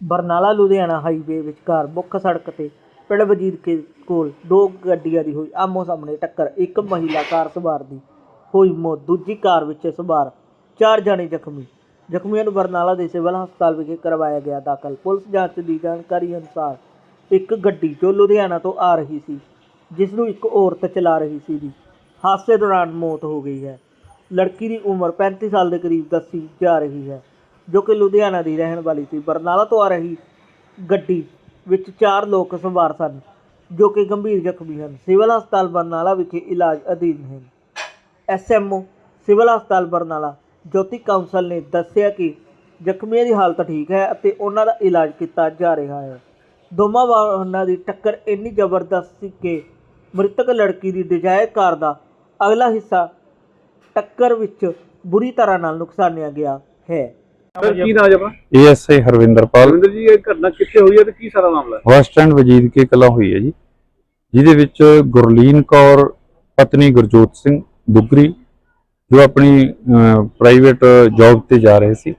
Barnala, Ludhiana highway ਵਿਚਕਾਰ ਮੁੱਖ ਸੜਕ ਤੇ ਪਿੰਡ ਵਜੀਦ ਕੇ ਕੋਲ ਦੋ ਗੱਡੀਆਂ ਦੀ ਹੋਈ ਆਮੋ ਸਾਹਮਣੇ ਟੱਕਰ। ਇੱਕ ਮਹਿਲਾ ਕਾਰ ਸਵਾਰ ਦੀ ਹੋਈ ਮੌਤ, ਦੂਜੀ ਕਾਰ ਵਿੱਚ ਸਵਾਰ ਚਾਰ ਜਣੇ ਜ਼ਖਮੀ। ਜ਼ਖਮੀਆਂ ਨੂੰ ਬਰਨਾਲਾ ਦੇ ਸਿਵਲ ਹਸਪਤਾਲ ਵਿਖੇ ਕਰਵਾਇਆ ਗਿਆ ਦਾਖਲ। ਪੁਲਿਸ ਜਾਂਚ ਦੀ ਜਾਣਕਾਰੀ ਅਨੁਸਾਰ ਇੱਕ ਗੱਡੀ ਜੋ ਲੁਧਿਆਣਾ ਤੋਂ ਆ ਰਹੀ ਸੀ ਜਿਸ ਨੂੰ ਇੱਕ ਔਰਤ ਚਲਾ ਰਹੀ ਸੀ ਦੀ ਹਾਦਸੇ ਦੌਰਾਨ ਮੌਤ ਹੋ ਗਈ ਹੈ। ਲੜਕੀ ਦੀ ਉਮਰ 35 ਸਾਲ ਦੇ ਕਰੀਬ ਦੱਸੀ ਜਾ ਰਹੀ ਹੈ। ਜੋ ਕਿ ਲੁਧਿਆਣਾ ਦੀ ਰਹਿਣ ਵਾਲੀ ਸੀ। ਬਰਨਾਲਾ ਤੋਂ ਆ ਰਹੀ ਗੱਡੀ ਵਿੱਚ ਚਾਰ ਲੋਕ ਸਵਾਰ ਸਨ, ਜੋ ਕਿ ਗੰਭੀਰ ਜ਼ਖਮੀ ਹਨ। ਸਿਵਲ ਹਸਪਤਾਲ ਬਰਨਾਲਾ ਵਿਖੇ ਇਲਾਜ ਅਧੀਨ ਹਨ ਐਸਐਮਓ ਸਿਵਲ ਹਸਪਤਾਲ ਬਰਨਾਲਾ, ਜੋਤੀ ਕਾਉਂਸਲ ਨੇ ਦੱਸਿਆ ਕਿ ਜ਼ਖਮੀਆਂ ਦੀ ਹਾਲਤ ਠੀਕ ਹੈ ਅਤੇ ਉਹਨਾਂ ਦਾ ਇਲਾਜ ਕੀਤਾ ਜਾ ਰਿਹਾ ਹੈ। ਦੋਵਾਂ ਵਾਹਨਾਂ ਦੀ ਟੱਕਰ ਇੰਨੀ ਜ਼ਬਰਦਸਤ ਸੀ ਕਿ ਮ੍ਰਿਤਕ ਲੜਕੀ ਦੀ ਡਿਜ਼ਾਇਰ ਕਾਰ ਦਾ ਅਗਲਾ ਹਿੱਸਾ ਟੱਕਰ ਵਿੱਚ ਬੁਰੀ ਤਰ੍ਹਾਂ ਨਾਲ ਨੁਕਸਾਨਿਆ ਗਿਆ ਹੈ। ਸਰ ਕੀ ਨਾਮ ਆਪਣਾ? ਏਐਸਆਈ ਹਰਵਿੰਦਰਪਾਲ। ਰਵਿੰਦਰ ਜੀ ਇਹ ਘਟਨਾ ਕਿੱਥੇ ਹੋਈ ਹੈ ਤੇ ਕੀ ਸਾਰਾ ਮਾਮਲਾ ਹੈ? ਬੱਸ ਸਟੈਂਡ ਵਜੀਦ ਕੇ ਕਲਾ ਹੋਈ ਹੈ ਜੀ। ਜਿਹਦੇ ਵਿੱਚ ਗੁਰਲੀਨ ਕੌਰ ਪਤਨੀ ਗੁਰਜੋਤ ਸਿੰਘ ਦੁਗਰੀ ਜੋ ਆਪਣੀ ਪ੍ਰਾਈਵੇਟ ਜੌਬ ਤੇ ਜਾ ਰਹੇ ਸੀ।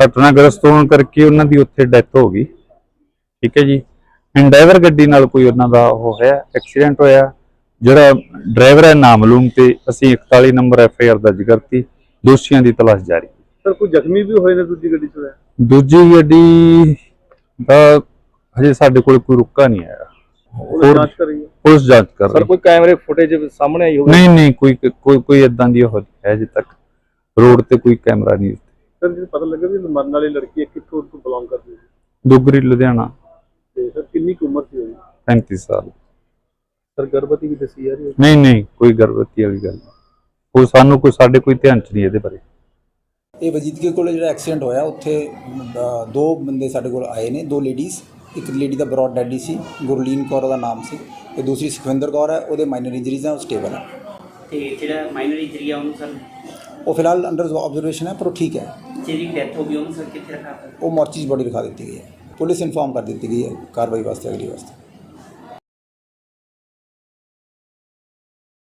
ਘਟਨਾਗ੍ਰਸਤ ਹੋਣ ਕਰਕੇ ਉਹਨਾਂ ਦੀ ਉੱਥੇ ਡੈਥ ਹੋ ਗਈ। ਠੀਕ ਹੈ ਜੀ। ਐਂਡਾਈਵਰ ਗੱਡੀ ਨਾਲ ਕੋਈ ਉਹਨਾਂ ਦਾ ਉਹ ਹੋਇਆ ਐਕਸੀਡੈਂਟ ਹੋਇਆ। ਜਿਹੜਾ ਡਰਾਈਵਰ ਹੈ ਨਾਮਲੂਮ ਤੇ ਅਸੀਂ 41 ਨੰਬਰ ਐਫ ਆਈ ਆਰ ਦਰਜ ਕਰਤੀ। ਦੋਸ਼ੀਆਂ ਦੀ ਤਲਾਸ਼ ਜਾਰੀ। ਸਰ ਕੋਈ ਜ਼ਖਮੀ ਵੀ ਹੋਏ ਨੇ ਦੂਜੀ ਗੱਡੀ 'ਚ ਹੋਇਆ ਦੂਜੀ ਗੱਡੀ ਦਾ ਹਜੇ ਸਾਡੇ ਕੋਲ ਕੋਈ ਰੁਕਾ ਨਹੀਂ ਆਇਆ। ਹੋਰ ਜਾਂਚ ਕਰ ਰਹੀ ਹੈ? ਪੁਲਿਸ ਜਾਂਚ ਕਰ ਰਹੀ ਕੋਈ ਕੈਮਰੇ ਫੁਟੇਜ ਸਾਹਮਣੇ ਆਈ ਨਹੀਂ ਨਹੀਂ ਕੋਈ ਕੋਈ ਕੋਈ ਇਦਾਂ ਦੀ ਉਹ ਹੈ ਅਜੇ ਤੱਕ। ਰੋਡ ਤੇ ਕੋਈ ਕੈਮਰਾ ਨਹੀਂ ਸਰ ਜੀ ਪਤਾ ਲੱਗਾ ਵੀ ਮਰਨ ਵਾਲੀ ਲੜਕੀ ਹੈ ਕਿੱਥੋਂ ਤੋਂ ਬਿਲੋਂਗ ਕਰਦੀ ਹੈ। ਦੁਗਰੀ ਲੁਧਿਆਣਾ। ਤੇ ਸਰ ਕਿੰਨੀ ਕੁ ਉਮਰ ਸੀ ਉਹਦੀ? 35 ਸਾਲ। ਸਰ ਗਰਭਵਤੀ ਵੀ ਦੱਸੀ ਜਾ ਰਹੀ ਹੈ? ਨਹੀਂ ਨਹੀਂ ਕੋਈ ਗਰਭਵਤੀ ਵਾਲੀ ਗੱਲ ਨਹੀਂ। ਕੋਈ ਸਾਨੂੰ ਕੋਈ ਸਾਡੇ ਕੋਈ ਧਿਆਨ ਚ ਨਹੀਂ ਇਹਦੇ ਬਾਰੇ। ਇਹ ਵਜੀਦ ਕੇ ਕੋਲ ਜਿਹੜਾ ਐਕਸੀਡੈਂਟ ਹੋਇਆ ਉੱਥੇ ਅ, ਦੋ ਬੰਦੇ ਸਾਡੇ ਕੋਲ ਆਏ ਨੇ ਦੋ ਲੇਡੀਜ਼ ਇੱਕ ਲੇਡੀ ਦਾ ਬ੍ਰੌਡ ਡੈਡੀ ਸੀ ਗੁਰਲੀਨ ਕੌਰ ਉਹਦਾ ਨਾਮ ਸੀ ਤੇ ਦੂਸਰੀ ਸੁਖਵਿੰਦਰ ਕੌਰ ਹੈ ਉਹਦੇ ਮਾਈਨਰ ਇੰਜਰੀਜ਼ ਆ ਉਹ ਸਟੇਬਲ ਹੈ। ਤੇ ਜਿਹੜਾ ਮਾਈਨਰ ਇੰਜਰੀ ਆ ਉਹਨੂੰ ਸਰ? ਉਹ ਫਿਲਹਾਲ ਅੰਡਰ ਆਬਜ਼ਰਵੇਸ਼ਨ ਹੈ ਪਰ ਉਹ ਠੀਕ ਹੈ। ਜਿਹਦੀ ਡੈਥ ਹੋ ਗਈ ਉਹਨੂੰ ਸਰ ਕਿੱਥੇ ਰੱਖਾ? ਉਹ ਮੋਰਚੀ ਬੋਡੀ ਰਖਾ ਦਿੱਤੀ ਗਈ ਹੈ। ਪੁਲਿਸ ਇਨਫਾਰਮ ਕਰ ਦਿੱਤੀ ਗਈ ਹੈ ਕਾਰਵਾਈ ਵਾਸਤੇ ਅਗਲੀ ਵਾਸਤੇ।